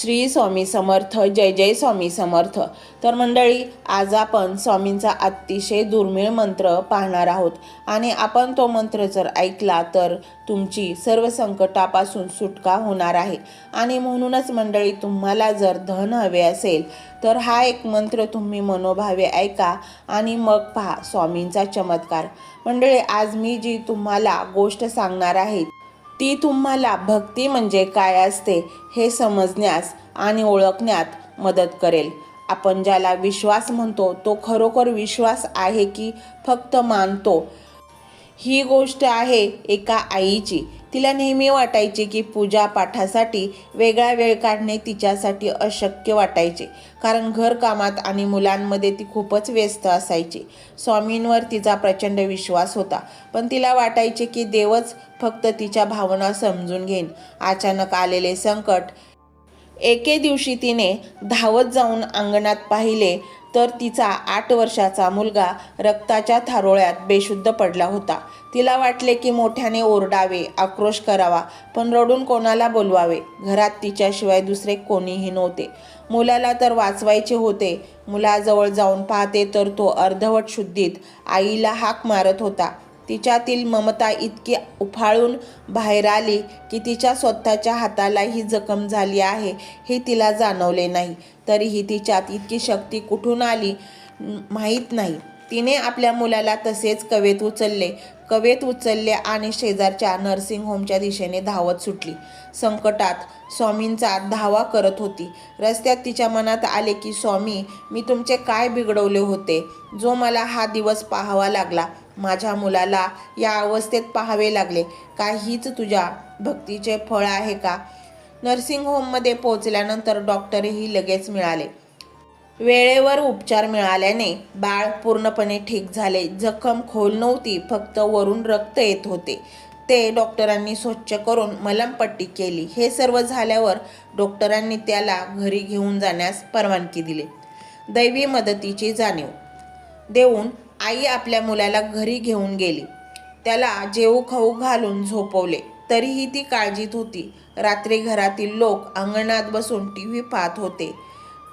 श्री स्वामी समर्थ जय जय स्वामी समर्थ. तर मंडळी आज आपण स्वामींचा अतिशय दुर्मिळ मंत्र पाहणार आहोत. आणि आपण तो मंत्र जर ऐकला तर तुमची सर्व संकटापासून सुटका होणार आहे. आणि म्हणूनच मंडळी तुम्हाला जर धन हवे असेल तर हा एक मंत्र तुम्ही मनोभावे ऐका आणि मग पहा स्वामींचा चमत्कार. मंडळी आज मी जी तुम्हाला गोष्ट सांगणार आहे ती तुम्हाला भक्ती म्हणजे काय असते हे समजण्यास आणि ओळखण्यात मदत करेल. आपण ज्याला विश्वास म्हणतो तो खरोखर विश्वास आहे की फक्त मानतो. ही गोष्ट आहे एका आईची. तिला नेहमी वाटायचे की पूजा पाठासाठी वेगळा वेळ काढणे तिच्यासाठी अशक्य वाटायचे. कारण घरकामात आणि मुलांमध्ये ती खूपच व्यस्त असायची. स्वामींवर तिचा प्रचंड विश्वास होता. पण तिला वाटायचे की देवच फक्त तिच्या भावना समजून घेईन. अचानक आलेले संकट एके दिवशी तिने धावत जाऊन अंगणात पाहिले तर तिचा आठ वर्षाचा मुलगा रक्ताच्या थारोळ्यात बेशुद्ध पडला होता. तिला वाटले की मोठ्याने ओरडावे आक्रोश करावा पण रडून कोणाला बोलवावे? घरात तिच्याशिवाय दुसरे कोणीही नव्हते. मुलाला तर वाचवायचे होते. मुलाजवळ जाऊन पाहते तर तो अर्धवट शुद्धीत आईला हाक मारत होता. तिच्यातील ममता इतकी उफाळून बाहेर आली की तिच्या स्वतःच्या हाताला ही जखम झाली आहे हे तिला जाणवले नाही. तरीही तिच्यात इतकी शक्ती कुठून आली माहीत नाही. तिने आपल्या मुलाला तसेच कवेत उचलले. कवेत उचलले आणि शेजारच्या नर्सिंग होमच्या दिशेने धावत सुटली. संकटात स्वामींचा धावा करत होती. रस्त्यात तिच्या मनात आले की स्वामी मी तुमचे काय बिघडवले होते? जो मला हा दिवस पाहावा लागला माझ्या मुलाला या अवस्थेत पाहावे लागले. काहीच तुझ्या भक्तीचे फळ आहे का? नर्सिंग होममध्ये पोहोचल्यानंतर डॉक्टरही लगेच मिळाले. वेळेवर उपचार मिळाल्याने बाळ पूर्णपणे ठीक झाले. जखम खोल नव्हती फक्त वरून रक्त येत होते. ते डॉक्टरांनी स्वच्छ करून मलमपट्टी केली. हे सर्व झाल्यावर डॉक्टरांनी त्याला घरी घेऊन जाण्यास परवानगी दिली. दैवी मदतीची जाणीव देऊन आई आपल्या मुलाला घरी घेऊन गेली. त्याला जेऊ खाऊ घालून झोपवले. तरीही ती काळजीत होती. रात्री घरातील लोक अंगणात बसून टी व्ही पाहत होते.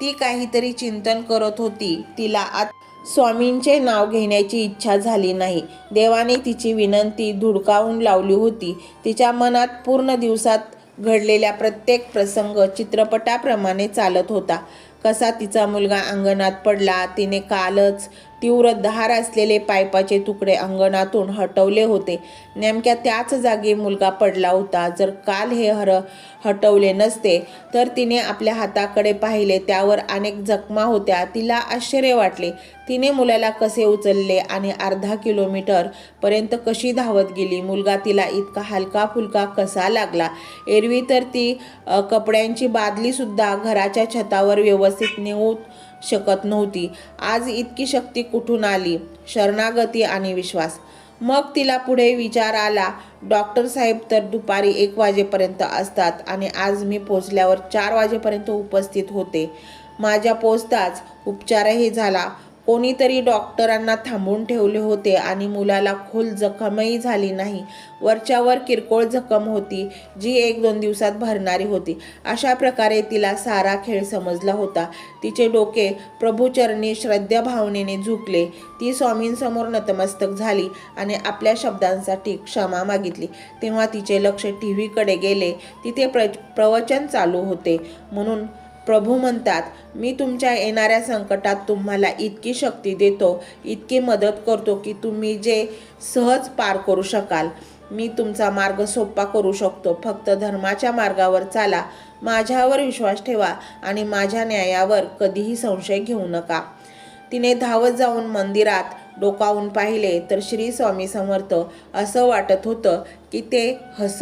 ती काहीतरी चिंतन करत होती. तिला आत स्वामींचे नाव घेण्याची इच्छा झाली नाही. देवाने तिची विनंती धुडकावून लावली होती. तिच्या मनात पूर्ण दिवसात घडलेल्या प्रत्येक प्रसंग चित्रपटाप्रमाणे चालत होता. कसा तिचा मुलगा अंगणात पडला तिने कालच तीव्र धार असलेले पायपाचे तुकडे अंगणातून हटवले होते. नेमक्या त्याच जागी मुलगा पडला होता. जर काल हे हर हटवले नसते तर तिने आपल्या हाताकडे पाहिले त्यावर अनेक जखमा होत्या. तिला आश्चर्य वाटले. तिने मुलाला कसे उचलले आणि अर्धा किलोमीटर पर्यंत कशी धावत गेली? मुलगा तिला इतका हलका फुलका कसा लागला? एरवी तर ती कपड्यांची बादलीसुद्धा घराच्या छतावर व्यवस्थित नेऊ शकत नव्हती. आज इतकी शक्ती कुठून आली? शरणागती आणि विश्वास. मग तिला पुढे विचार आला डॉक्टर साहेब तर दुपारी एक वाजेपर्यंत असतात आणि आज मी पोचल्यावर चार वाजेपर्यंत उपस्थित होते. माझ्या पोचताच उपचारही झाला. कोणीतरी डॉक्टरांना थांबून ठेवले होते आणि मुलाला खोल जखमही झाली नाही. वरच्यावर किरकोळ जखम होती जी एक दोन दिवसात भरणारी होती. अशा प्रकारे तिला सारा खेळ समजला होता. तिचे डोके प्रभूचरणी श्रद्धा भावनेने झुकले. ती स्वामींसमोर नतमस्तक झाली आणि आपल्या शब्दांसाठी क्षमा मागितली. तेव्हा तिचे लक्ष टी व्हीकडे गेले. तिथे प्र प्रवचन चालू होते. म्हणून प्रभू म्हणतात मी तुमच्या येणाऱ्या संकटात तुम्हाला इतकी शक्ती देतो इतकी मदत करतो की तुम्ही जे सहज पार करू शकाल. मी तुमचा मार्ग सोपा करू शकतो. फक्त धर्माच्या मार्गावर चाला. माझ्यावर विश्वास ठेवा आणि माझ्या न्यायावर कधीही संशय घेऊ नका. तिने धावत जाऊन मंदिरात डोकावून पाहिले तर श्री स्वामी समर्थ असं वाटत होतं की ते हस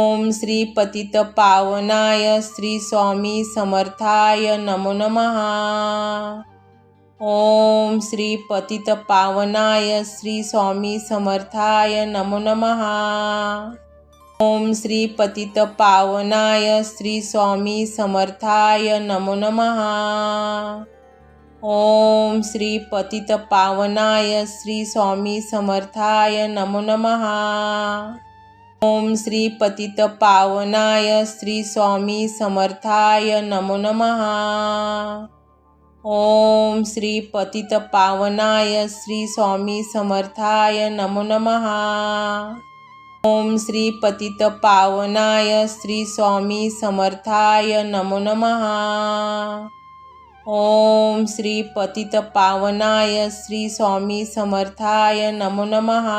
ओम श्री पतित पावनाय श्री स्वामी समर्थाय नमो नमः। ओम श्री पतित पावनाय श्री स्वामी समर्थाय नमो नमः। ओम श्री पतित पावनाय श्री स्वामी समर्थाय नमो नमः। ओम श्री पतित पावनाय श्री स्वामी समर्थाय नमो नमः। ओम श्री पतित पावनाय श्री स्वामी समर्थाय नमो नमः। ओम श्री पतित पावनाय श्री स्वामी समर्थाय नमो नमः। ओम श्री पतित पावनाय श्री स्वामी समर्थाय नमो नमः। ओम श्री पतित पावनाय श्री स्वामी समर्थाय नमो नमः।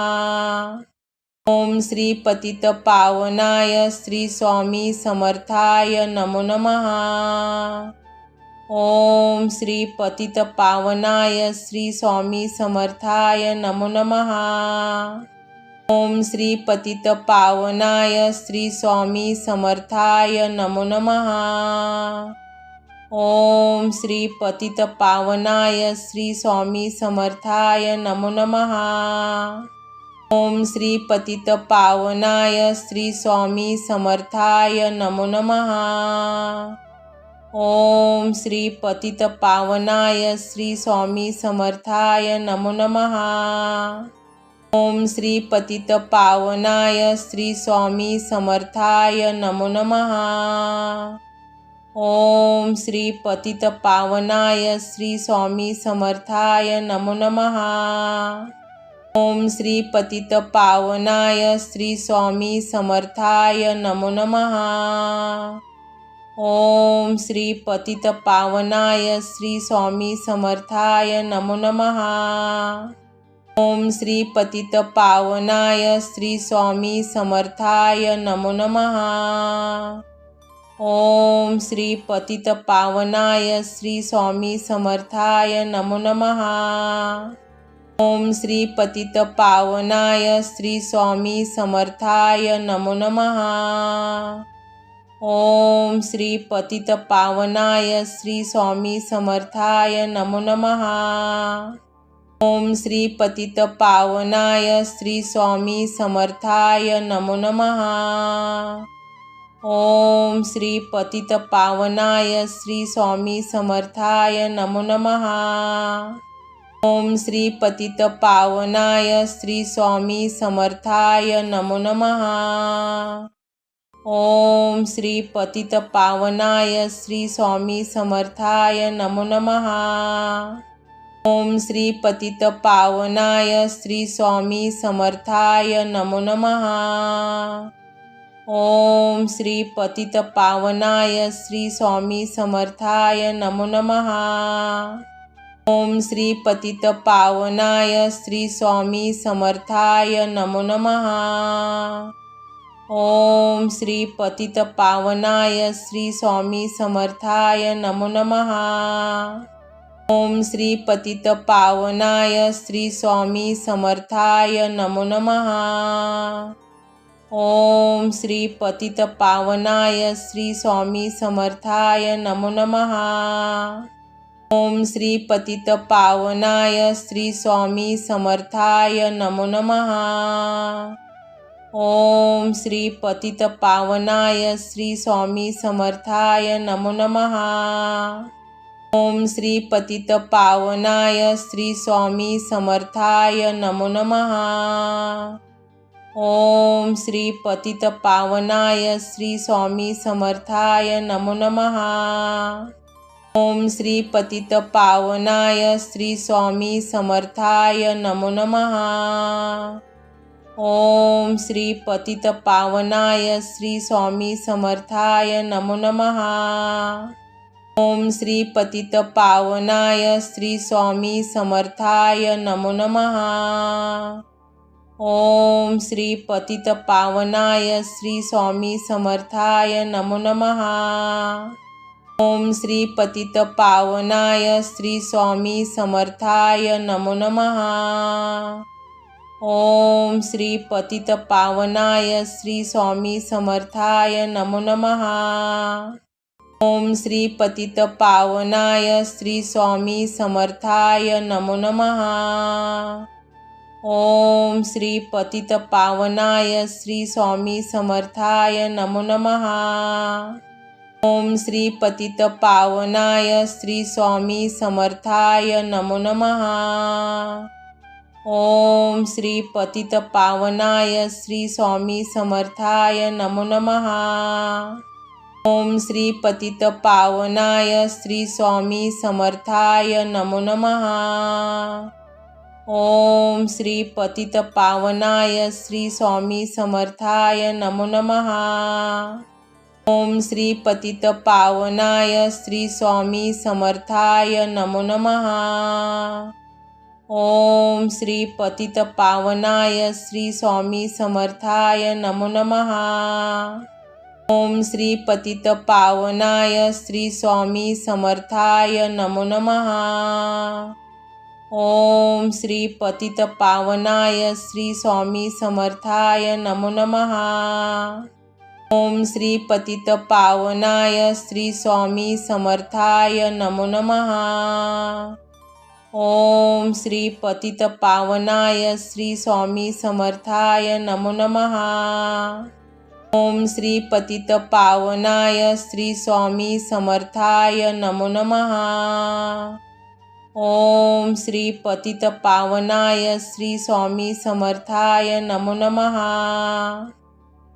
ओम श्री पतित पावनाय श्री स्वामी समर्थाय नमो नमः। ओम श्री पतित पावनाय श्री स्वामी समर्थाय नमो नमः। ओम श्री पतित पावनाय श्री स्वामी समर्थाय नमो नमः। ओम श्री पतित पावनाय श्री स्वामी समर्थाय नमो नमः। ओम श्री पतित पावनाय श्री स्वामी समर्थाय नमो नमः। ओम श्री पतित पावनाय श्री स्वामी समर्थाय नमो नमः। ओम श्री पतित पावनाय श्री स्वामी समर्थाय नमो नमः। ओम श्री पतित पावनाय श्री स्वामी समर्थाय नमो नमः। ओम श्री पतित पावनाय श्री स्वामी समर्थाय नमो नमः। ओम श्री पतित पावनाय श्री स्वामी समर्थाय नमो नमः। ओम श्री पतित पावनाय श्री स्वामी समर्थाय नमो नमः। ओम श्री पतित पावनाय श्री स्वामी समर्थाय नमो नमः। ओम श्री पतित पावनाय श्री स्वामी समर्थाय नमो नमः। ओम श्री पतित पावनाय श्री स्वामी समर्थाय नमो नमः। ओम श्री पतित पावनाय श्री स्वामी समर्थाय नमो नमः। ओम श्री पतित पावनाय श्री स्वामी समर्थाय नमो नमः। ओम श्री पतित पावनाय श्री स्वामी समर्थाय नमो नमः। ओम श्री पतित पावनाय श्री स्वामी समर्थाय नमो नमः। ओम श्री पतित पावनाय श्री स्वामी समर्थाय नमो नमः। ओम श्री पतित पावनाय श्री स्वामी समर्थाय नमो नमः। ओम श्री पतित पावनाय श्री स्वामी समर्थाय नमो नमः। ओम श्री पतित पावनाय श्री स्वामी समर्थाय नमो नमः। ओम श्री पतित पावनाय श्री स्वामी समर्थाय नमो नमः। ओम श्री पतित पावनाय श्री स्वामी समर्थाय नमो नमः। ओम श्री पतित पावनाय श्री स्वामी समर्थाय नमो नमः। ओम श्री पतित पावनाय श्री स्वामी समर्थाय नमो नमः। ओम श्री पतित पावनाय श्री स्वामी समर्थाय नमो नमः। ओम श्री पतित पावनाय श्री स्वामी समर्थाय नमो नमः। ओम श्री पतित पावनाय श्री स्वामी समर्थाय नमो नमः। ओम श्री पतित पावनाय श्री स्वामी समर्थाय नमो नमः। ओम श्री पतित पावनाय श्री स्वामी समर्थाय नमो नमः। ओम श्री पतित पावनाय श्री स्वामी समर्थाय नमो नमः। ओम श्री पतित पावनाय श्री स्वामी समर्थाय नमो नमः। ओम श्री पतित पावनाय श्री स्वामी समर्थाय नमो नमः। ओम श्री पतित पावनाय श्री स्वामी समर्थाय नमो नमः। ओम श्री पतित पावनाय श्री स्वामी समर्थाय नमो नमः। ओम श्री पतित पावनाय श्री स्वामी समर्थाय नमो नमः। ओम श्री पतित पावनाय श्री स्वामी समर्थाय नमो नमः। ओम श्री पतित पावनाय श्री स्वामी समर्थाय नमो नमः। ओम श्री पतित पावनाय श्री स्वामी समर्थाय नमो नमः। ओम श्री पतित पावनाय श्री स्वामी समर्थाय नमो नमः। ओम श्री पतित पावनाय श्री स्वामी समर्थाय नमो नमः। ओम श्री पतित पावनाय श्री स्वामी समर्थाय नमो नमः। ओम श्री पतित पावनाय श्री स्वामी समर्थाय नमो नमः। ओम श्री पतित पावनाय श्री स्वामी समर्थाय नमो नमः। ओम श्री पतित पावनाय श्री स्वामी समर्थाय नमो नमः। ओम श्री पतित पावनाय श्री स्वामी समर्थाय नमो नमः। ओम श्री पतित पावनाय श्री स्वामी समर्थाय नमो नमः।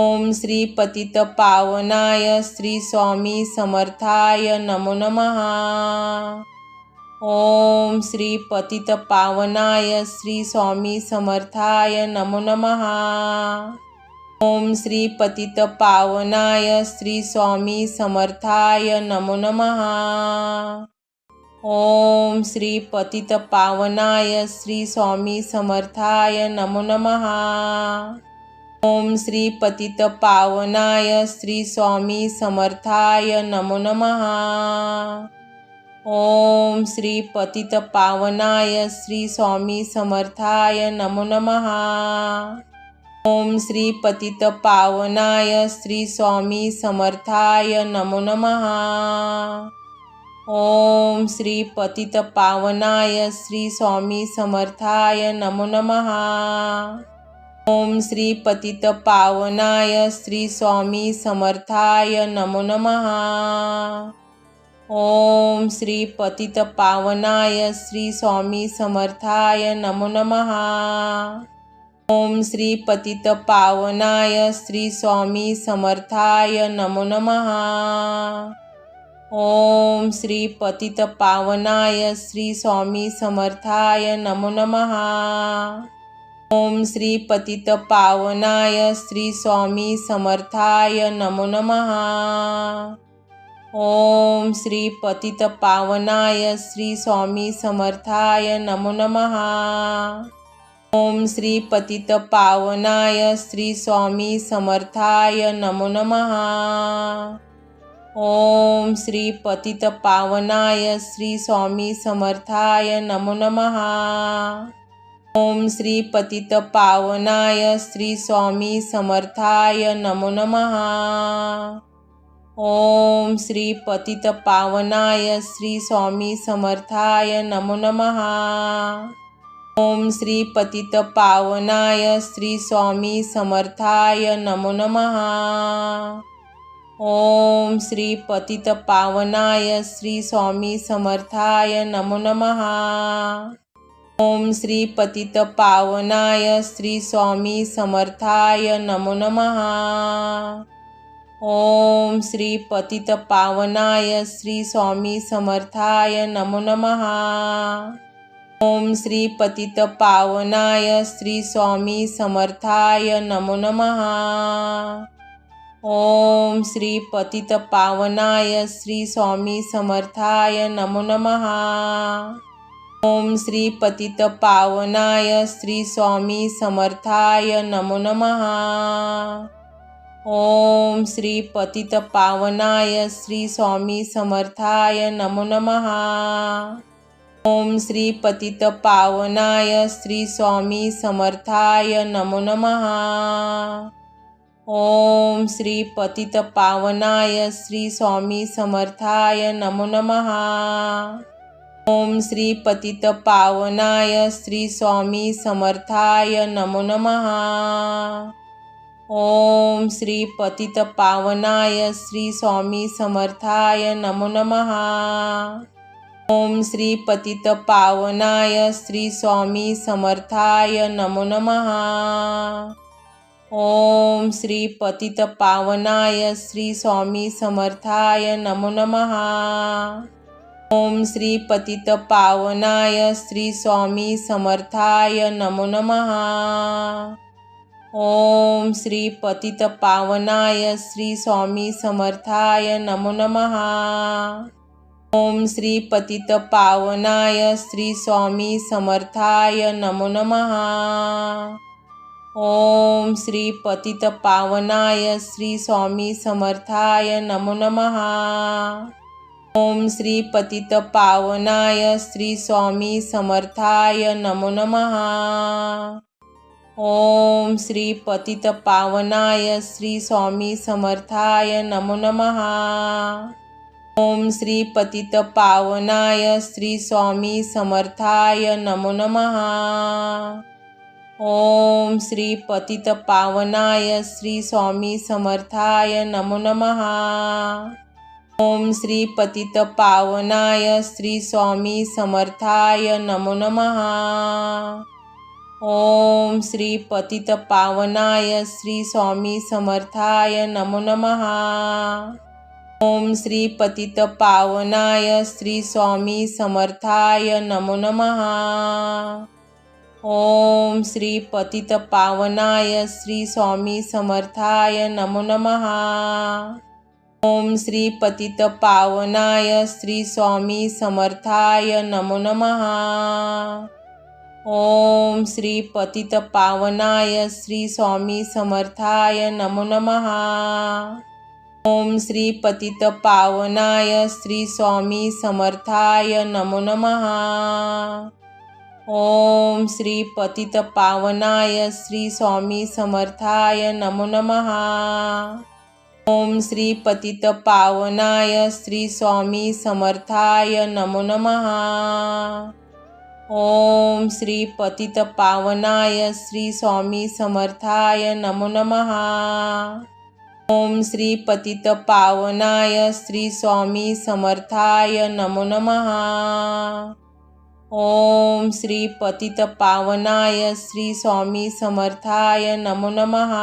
ओम श्री पतित पावनाय श्री स्वामी समर्थाय नमो नमः। ओम श्री पतित पावनाय श्री स्वामी समर्थाय नमो नमः। ओम श्री पतित पावनाय श्री स्वामी समर्थाय नमो नमः। ओम श्री पतित पावनाय श्री स्वामी समर्थाय नमो नमः। ओम श्री पतित पावनाय श्री स्वामी समर्थाय नमो नमः। ओम श्री पतित पावनाय श्री स्वामी समर्थाय नमो नमः। ओम श्री पतित पावनाय श्री स्वामी समर्थाय नमो नमः। ओम श्री पतित पावनाय श्री स्वामी समर्थाय नमो नमः। ओम श्री पतित पावनाय श्री स्वामी समर्थाय नमो नमः। ओम श्री पतित पावनाय श्री स्वामी समर्थाय नमो नमः। ओम श्री पतित पावनाय श्री स्वामी समर्थाय नमो नमः। ओम श्री पतित पावनाय श्री स्वामी समर्थाय नमो नमः। ओम श्री पतित पावनाय श्री स्वामी समर्थाय नमो नमः। ओम श्री पतित पावनाय श्री स्वामी समर्थाय नमो नमः। ओम श्री पतित पावनाय श्री स्वामी समर्थाय नमो नमः। ओम श्री पतित पावनाय श्री स्वामी समर्थाय नमो नमः। ओम श्री पतित पावनाय श्री स्वामी समर्थाय नमो नमः। ओम श्री पतित पावनाय श्री स्वामी समर्थाय नमो नमः। ओम श्री पतित पावनाय श्री स्वामी समर्थाय नमो नमः। ओम श्री पतित पावनाय श्री स्वामी समर्थाय नमो नमः। ओम श्री पतित पावनाय श्री स्वामी समर्थाय नमो नमः। ओम श्री पतित पावनाय श्री स्वामी समर्थाय नमो नमः। ओम श्री पतित पावनाय श्री स्वामी समर्थाय नमो नमः। ओम श्री पतित पावनाय श्री स्वामी समर्थाय नमो नमः। ओम श्री पतित पावनाय श्री स्वामी समर्थाय नमो नमः। ओम श्री पतित पावनाय श्री स्वामी समर्थाय नमो नमः। ओम श्री पतित पावनाय श्री स्वामी समर्थाय नमो नमः। ओम श्री पतित पावनाय श्री स्वामी समर्थाय नमो नमः। ओम श्री पतित पावनाय श्री स्वामी समर्थाय नमो नमः। ओम श्री पतित पावनाय श्री स्वामी समर्थाय नमो नमः। ओम श्री पतित पावनाय श्री स्वामी समर्थाय नमो नमः। ओम श्री पतित पावनाय श्री स्वामी समर्थाय नमो नमः। ओम श्री पतित पावनाय श्री स्वामी समर्थाय नमो नमः. ओम श्री पतित पावनाय श्री स्वामी समर्थाय नमो नमः. ओम श्री पतित पावनाय श्री स्वामी समर्थाय नमो नमः. ओम श्री पतित पावनाय श्री स्वामी समर्थाय नमो नमः. ओम श्री पतित पावनाय श्री स्वामी समर्थाय नमो नमः। ओम श्री पतित पावनाय श्री स्वामी समर्थाय नमो नमः। ओम श्री पतित पावनाय श्री स्वामी समर्थाय नमो नमः। ओम श्री पतित पावनाय श्री स्वामी समर्थाय नमो नमः। ओम श्री पतित पावनाय श्री स्वामी समर्थाय नमो नमः। ओम श्री पतित पावनाय श्री स्वामी समर्थाय नमो नमः। ओम श्री पतित पावनाय श्री स्वामी समर्थाय नमो नमः। ओम श्री पतित पावनाय श्री स्वामी समर्थाय नमो नमः। ओम श्री पतित पावनाय श्री स्वामी समर्थाय नमो नमः। ओम श्री पतित पावनाय श्री स्वामी समर्थाय नमो नमः। ओम श्री पतित पावनाय श्री स्वामी समर्थाय नमो नमः। ओम श्री पतित पावनाय श्री स्वामी समर्थाय नमो नमः। ओम श्री पतित पावनाय श्री स्वामी समर्थाय नमो नमः। ओम श्री पतित पावनाय श्री स्वामी समर्थाय नमो नमः। ओम श्री पतित पावनाय श्री स्वामी समर्थाय नमो नमः। ओम श्री पतित पावनाय श्री स्वामी समर्थाय नमो नमः।